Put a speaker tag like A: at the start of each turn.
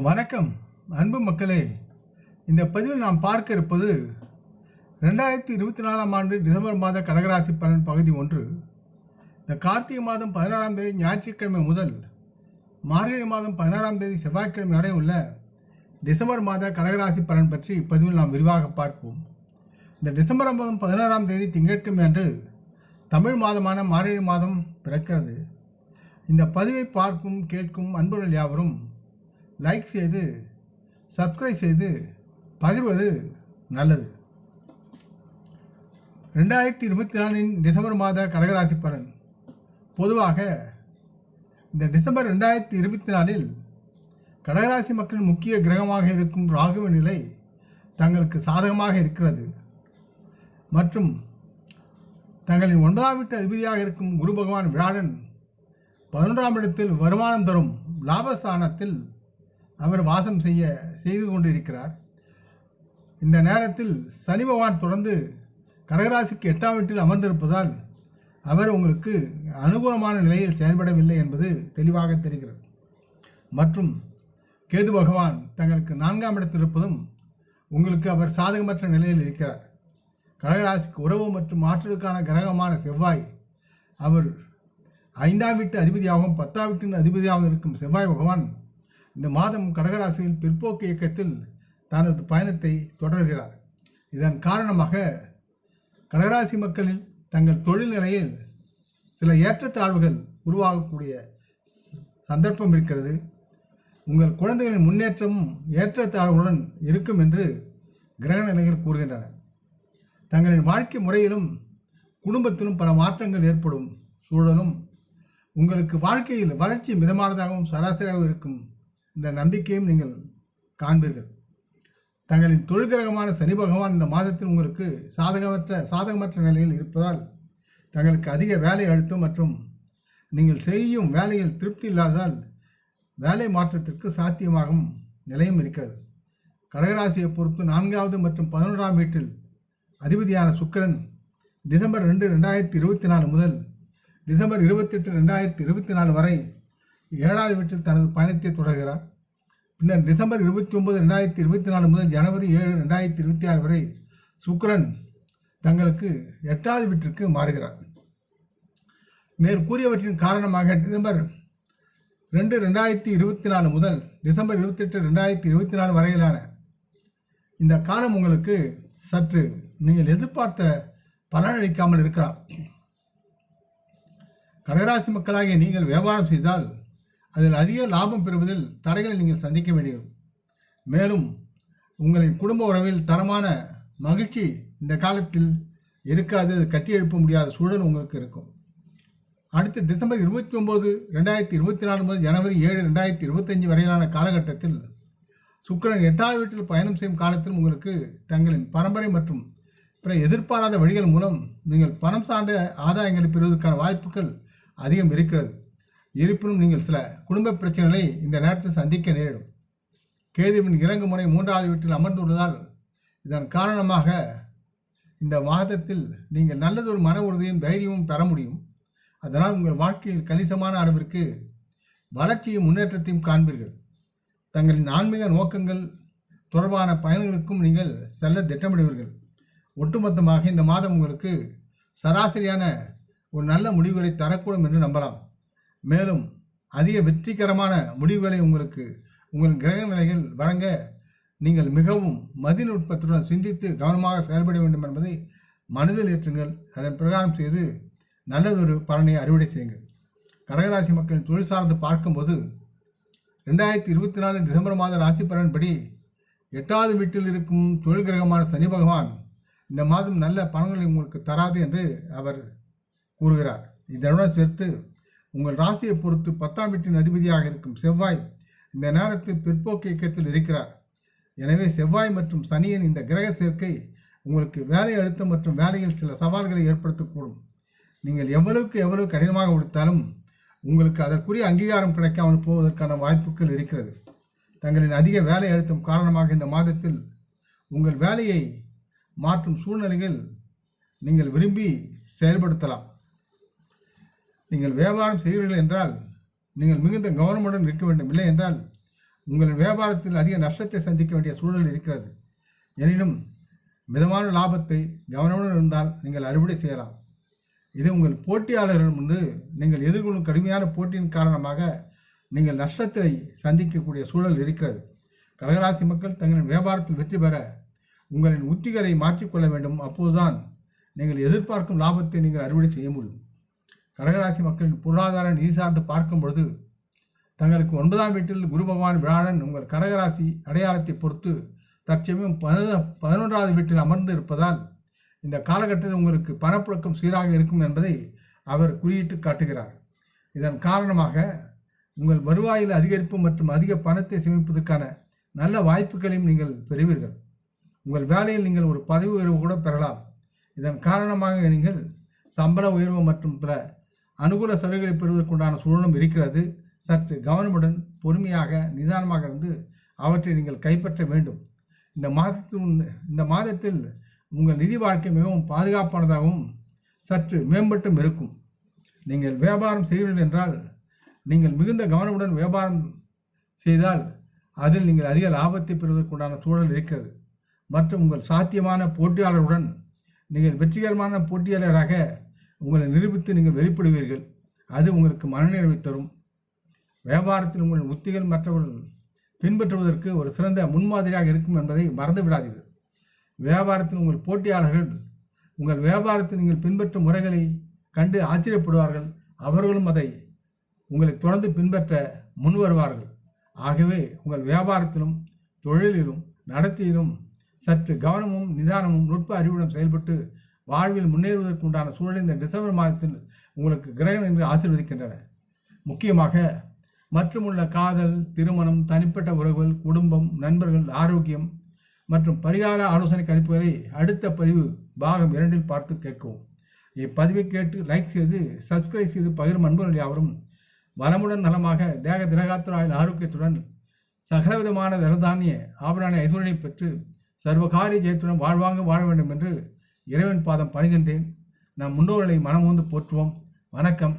A: வணக்கம் அன்பு மக்களே. இந்த பதிவில் நாம் பார்க்க இருப்பது ரெண்டாயிரத்தி இருபத்தி நாலாம் ஆண்டு டிசம்பர் மாத கடகராசி பலன் பகுதி ஒன்று. இந்த கார்த்திகை மாதம் பதினாறாம் தேதி ஞாயிற்றுக்கிழமை முதல் மார்கழி மாதம் பதினாறாம் தேதி செவ்வாய்க்கிழமை வரை உள்ள டிசம்பர் மாத கடகராசி பலன் பற்றி இப்பதிவில் நாம் விரிவாக பார்ப்போம். இந்த டிசம்பர் மாதம் பதினாறாம் தேதி திங்கட்கிழமை அன்று தமிழ் மாதமான மார்கழி மாதம் பிறக்கிறது. இந்த பதிவை பார்க்கும் கேட்கும் அன்பர்கள் யாவரும் லைக் செய்து சப்ஸ்கிரைப் செய்து பகிர்வது நல்லது. ரெண்டாயிரத்தி இருபத்தி நாலின் டிசம்பர் மாத கடகராசி பலன் பொதுவாக இந்த டிசம்பர் ரெண்டாயிரத்தி இருபத்தி நாலில் கடகராசி மக்களின் முக்கிய கிரகமாக இருக்கும் ராகுவ நிலை தங்களுக்கு சாதகமாக இருக்கிறது. மற்றும் தங்களின் ஒன்பதாம் வீட்டு அதிபதியாக இருக்கும் குரு பகவான் விராடன் பதினொன்றாம் இடத்தில் வருமானம் தரும் லாபஸ்தானத்தில் அவர் வாசம் செய்ய செய்து கொண்டிருக்கிறார். இந்த நேரத்தில் சனி பகவான் தொடர்ந்து கடகராசிக்கு எட்டாம் வீட்டில் அமர்ந்திருப்பதால் அவர் உங்களுக்கு அனுகூலமான நிலையில் செயல்படவில்லை என்பது தெளிவாக தெரிகிறது. மற்றும் கேது பகவான் தங்களுக்கு நான்காம் இடத்தில் இருப்பதும் உங்களுக்கு அவர் சாதகமற்ற நிலையில் இருக்கிறார். கடகராசிக்கு உறவு மற்றும் ஆற்றலுக்கான கிரகமான செவ்வாய் அவர் ஐந்தாம் வீட்டு அதிபதியாகவும் பத்தாம் வீட்டின் அதிபதியாகவும் இருக்கும் செவ்வாய் பகவான் இந்த மாதம் கடகராசியில் பிற்போக்கு இயக்கத்தில் தனது பயணத்தை தொடர்கிறார். இதன் காரணமாக கடகராசி மக்களில் தங்கள் தொழில் நிலையில் சில ஏற்றத்தாழ்வுகள் உருவாகக்கூடிய சந்தர்ப்பம் இருக்கிறது. உங்கள் குழந்தைகளின் முன்னேற்றமும் ஏற்றத்தாழ்வுடன் இருக்கும் என்று கிரக நிலைகள் கூறுகின்றன. தங்களின் வாழ்க்கை முறையிலும் குடும்பத்திலும் பல மாற்றங்கள் ஏற்படும் சூழலும் உங்களுக்கு வாழ்க்கையில் வளர்ச்சி மிதமானதாகவும் சராசரியாக இருக்கும் இந்த நம்பிக்கையும் நீங்கள் காண்பீர்கள். தங்களின் தொழுகிரகமான சனி பகவான் இந்த மாதத்தில் உங்களுக்கு சாதகமற்ற சாதகமற்ற நிலையில் இருப்பதால் தங்களுக்கு அதிக வேலை அழுத்தம் மற்றும் நீங்கள் செய்யும் வேலையில் திருப்தி இல்லாததால் வேலை மாற்றத்திற்கு சாத்தியமாகும் நிலையும் இருக்கிறது. கடகராசியை பொறுத்து நான்காவது மற்றும் பதினொன்றாம் வீட்டில் அதிபதியான சுக்கரன் டிசம்பர் ரெண்டு ரெண்டாயிரத்தி இருபத்தி நாலு முதல் டிசம்பர் இருபத்தெட்டு ரெண்டாயிரத்தி இருபத்தி நாலு வரை ஏழாவது வீட்டில் தனது பயணத்தை தொடர்கிறார். பின்னர் டிசம்பர் இருபத்தி ஒன்பது ரெண்டாயிரத்தி இருபத்தி நாலு முதல் ஜனவரி ஏழு ரெண்டாயிரத்தி இருபத்தி ஆறு வரை சுக்ரன் தங்களுக்கு எட்டாவது வீட்டிற்கு மாறுகிறார். மேற்கூறியவற்றின் காரணமாக டிசம்பர் ரெண்டு ரெண்டாயிரத்தி இருபத்தி நாலு முதல் டிசம்பர் இருபத்தெட்டு ரெண்டாயிரத்தி இருபத்தி நாலு வரையிலான இந்த காலம் உங்களுக்கு சற்று நீங்கள் எதிர்பார்த்த பலனளிக்காமல் இருக்கலாம். கடகராசி மக்களாகிய நீங்கள் வியாபாரம் செய்தால் அதில் அதிக லாபம் பெறுவதில் தடைகளை நீங்கள் சந்திக்க வேண்டியது. மேலும் உங்களின் குடும்ப உறவில் தரமான மகிழ்ச்சி இந்த காலத்தில் இருக்காது. கட்டி எழுப்ப முடியாத சூழல் உங்களுக்கு இருக்கும். அடுத்து டிசம்பர் இருபத்தி ஒம்பது ரெண்டாயிரத்தி இருபத்தி நாலு முதல் ஜனவரி ஏழு ரெண்டாயிரத்தி இருபத்தஞ்சு வரையிலான காலகட்டத்தில் சுக்கரன் எட்டாவது வீட்டில் பயணம் செய்யும் காலத்தில் உங்களுக்கு தங்களின் பரம்பரை மற்றும் பிற எதிர்பாராத வழிகள் மூலம் நீங்கள் பணம் சார்ந்த ஆதாயங்களை பெறுவதற்கான வாய்ப்புகள் அதிகம் இருக்கிறது. இருப்பினும் நீங்கள் சில குடும்ப பிரச்சனைகளை இந்த நேரத்தில் சந்திக்க நேரிடும். கேதுவின் இறங்கு முறை மூன்றாவது வீட்டில் அமர்ந்துள்ளதால் இதன் காரணமாக இந்த மாதத்தில் நீங்கள் நல்லதொரு மன உறுதியும் தைரியமும் பெற முடியும். அதனால் உங்கள் வாழ்க்கையில் கணிசமான அளவிற்கு வளர்ச்சியும் முன்னேற்றத்தையும் காண்பீர்கள். தங்களின் ஆன்மீக நோக்கங்கள் தொடர்பான பயன்களுக்கும் நீங்கள் செல்ல திட்டமிடுவீர்கள். ஒட்டுமொத்தமாக இந்த மாதம் உங்களுக்கு சராசரியான ஒரு நல்ல முடிவுகளை தரக்கூடும் என்று நம்பலாம். மேலும் அதிக வெற்றிகரமான முடிவுகளை உங்களுக்கு உங்கள் கிரக நிலைகள் வழங்க நீங்கள் மிகவும் மதிநுட்பத்துடன் சிந்தித்து கவனமாக செயல்பட வேண்டும் என்பதை மனதில் ஏற்றுங்கள். அதன் பிரகாரம் செய்து நல்லதொரு பலனை அறுவடை செய்யுங்கள். கடகராசி மக்களின் தொழில் சார்ந்து பார்க்கும்போது ரெண்டாயிரத்தி இருபத்தி நாலு டிசம்பர் மாத ராசி பலன்படி எட்டாவது வீட்டில் இருக்கும் தொழில் கிரகமான சனி பகவான் இந்த மாதம் நல்ல பலன்களை உங்களுக்கு தராது என்று அவர் கூறுகிறார். இதனுடன் சேர்த்து உங்கள் ராசியை பொறுத்து பத்தாம் வீட்டின் அதிபதியாக இருக்கும் செவ்வாய் இந்த நேரத்தில் பிற்போக்கு இயக்கத்தில் இருக்கிறார். எனவே செவ்வாய் மற்றும் சனியின் இந்த கிரக சேர்க்கை உங்களுக்கு வேலை அழுத்தம் மற்றும் வேலையில் சில சவால்களை ஏற்படுத்தக்கூடும். நீங்கள் எவ்வளவுக்கு எவ்வளவு கடினமாக கொடுத்தாலும் உங்களுக்கு அதற்குரிய அங்கீகாரம் கிடைக்காமல் போவதற்கான வாய்ப்புகள் இருக்கிறது. தங்களின் அதிக வேலை அழுத்தம் காரணமாக இந்த மாதத்தில் உங்கள் வேலையை மாற்றும் சூழ்நிலைகள் நீங்கள் விரும்பி செயல்படுத்தலாம். நீங்கள் வியாபாரம் செய்கிறீர்கள் என்றால் நீங்கள் மிகுந்த கவனமுடன் இருக்க வேண்டும். இல்லை என்றால் உங்கள் வியாபாரத்தில் அதிக நஷ்டத்தை சந்திக்க வேண்டிய சூழல் இருக்கிறது. எனினும் மிதமான லாபத்தை கவனமுடன் இருந்தால் நீங்கள் அறுவடை செய்யலாம். இது உங்கள் போட்டியாளர்கள் முன்பு நீங்கள் எதிர்கொள்ளும் கடுமையான போட்டியின் காரணமாக நீங்கள் நஷ்டத்தை சந்திக்கக்கூடிய சூழல் இருக்கிறது. கடகராசி மக்கள் தங்களின் வியாபாரத்தில் வெற்றி பெற உங்களின் உத்திகளை மாற்றிக்கொள்ள வேண்டும். அப்போதுதான் நீங்கள் எதிர்பார்க்கும் லாபத்தை நீங்கள் அறுவடை செய்ய முடியும். கடகராசி மக்களின் பொருளாதார நிதி சார்ந்து பார்க்கும் பொழுது தங்களுக்கு ஒன்பதாம் வீட்டில் குரு பகவான் வியாழன் உங்கள் கடகராசி அடையாளத்தை பொறுத்து தற்சமயம் பதினொ- பதினொன்றாவது வீட்டில் அமர்ந்து இருப்பதால் இந்த காலகட்டத்தில் உங்களுக்கு பணப்புழக்கம் சீராக இருக்கும் என்பதை அவர் குறியிட்டு காட்டுகிறார். இதன் காரணமாக உங்கள் வருவாயில் அதிகரிப்பு மற்றும் அதிக பணத்தை சேமிப்பதற்கான நல்ல வாய்ப்புகளையும் நீங்கள் பெறுவீர்கள். உங்கள் வேலையில் நீங்கள் ஒரு பதவி உயர்வு கூட பெறலாம். இதன் காரணமாக நீங்கள் சம்பள உயர்வு மற்றும் பிற அனுகூல சலுகைகளை பெறுவதற்குண்டான சூழலும் இருக்கிறது. சற்று கவனமுடன் பொறுமையாக நிதானமாக இருந்து அவற்றை நீங்கள் கைப்பற்ற வேண்டும். இந்த மாதத்தின் இந்த மாதத்தில் உங்கள் நிதி வாழ்க்கை மிகவும் பாதுகாப்பானதாகவும் சற்று மேம்பட்டும் இருக்கும். நீங்கள் வியாபாரம் செய்கிறீர்கள் என்றால் நீங்கள் மிகுந்த கவனமுடன் வியாபாரம் செய்தால் அதில் நீங்கள் அதிக லாபத்தை பெறுவதற்குண்டான சூழல் இருக்கிறது. மற்றும் உங்கள் சாத்தியமான போட்டியாளருடன் நீங்கள் வெற்றிகரமான போட்டியாளராக உங்களை நிரூபித்து நீங்கள் வெளிப்படுவீர்கள். அது உங்களுக்கு மனநிறைவை தரும். வியாபாரத்தில் உங்கள் உத்திகள் மற்றவர்கள் பின்பற்றுவதற்கு ஒரு சிறந்த முன்மாதிரியாக இருக்கும் என்பதை மறந்து விடாதீர்கள். வியாபாரத்தில் உங்கள் போட்டியாளர்கள் உங்கள் வியாபாரத்தில் நீங்கள் பின்பற்றும் முறைகளை கண்டு ஆச்சரியப்படுவார்கள். அவர்களும் அதை உங்களை தொடர்ந்து பின்பற்ற முன் வருவார்கள் ஆகவே உங்கள் வியாபாரத்திலும் தொழிலிலும் நடத்தியிலும் சற்று கவனமும் நிதானமும் நுட்ப அறிவுடன் செயல்பட்டு வாழ்வில் முன்னேறுவதற்கு உண்டான சூழலை இந்த டிசம்பர் மாதத்தில் உங்களுக்கு கிரகணம் என்று ஆசீர்வதிக்கின்றன. முக்கியமாக மற்றுமுள்ள காதல் திருமணம் தனிப்பட்ட உறவுகள் குடும்பம் நண்பர்கள் ஆரோக்கியம் மற்றும் பரிகார ஆலோசனை கணிப்புகளை அடுத்த பதிவு பாகம் இரண்டில் பார்த்து கேட்கவும். இப்பதிவை கேட்டு லைக் செய்து சப்ஸ்கிரைப் செய்து பகிரும் அன்பர்கள் யாவரும் வளமுடன் நலமாக தேக திரகாத்திராயில் ஆரோக்கியத்துடன் சகலவிதமான தரதானிய ஆபரான ஐஸ்வரனை பெற்று சர்வகாரிய ஜெயத்துடன் வாழ்வாங்க வாழ வேண்டும் என்று இறைவன் பாதம் பணிகின்றேன். நம் முன்னோர்களை மனமோந்து போற்றுவோம். வணக்கம்.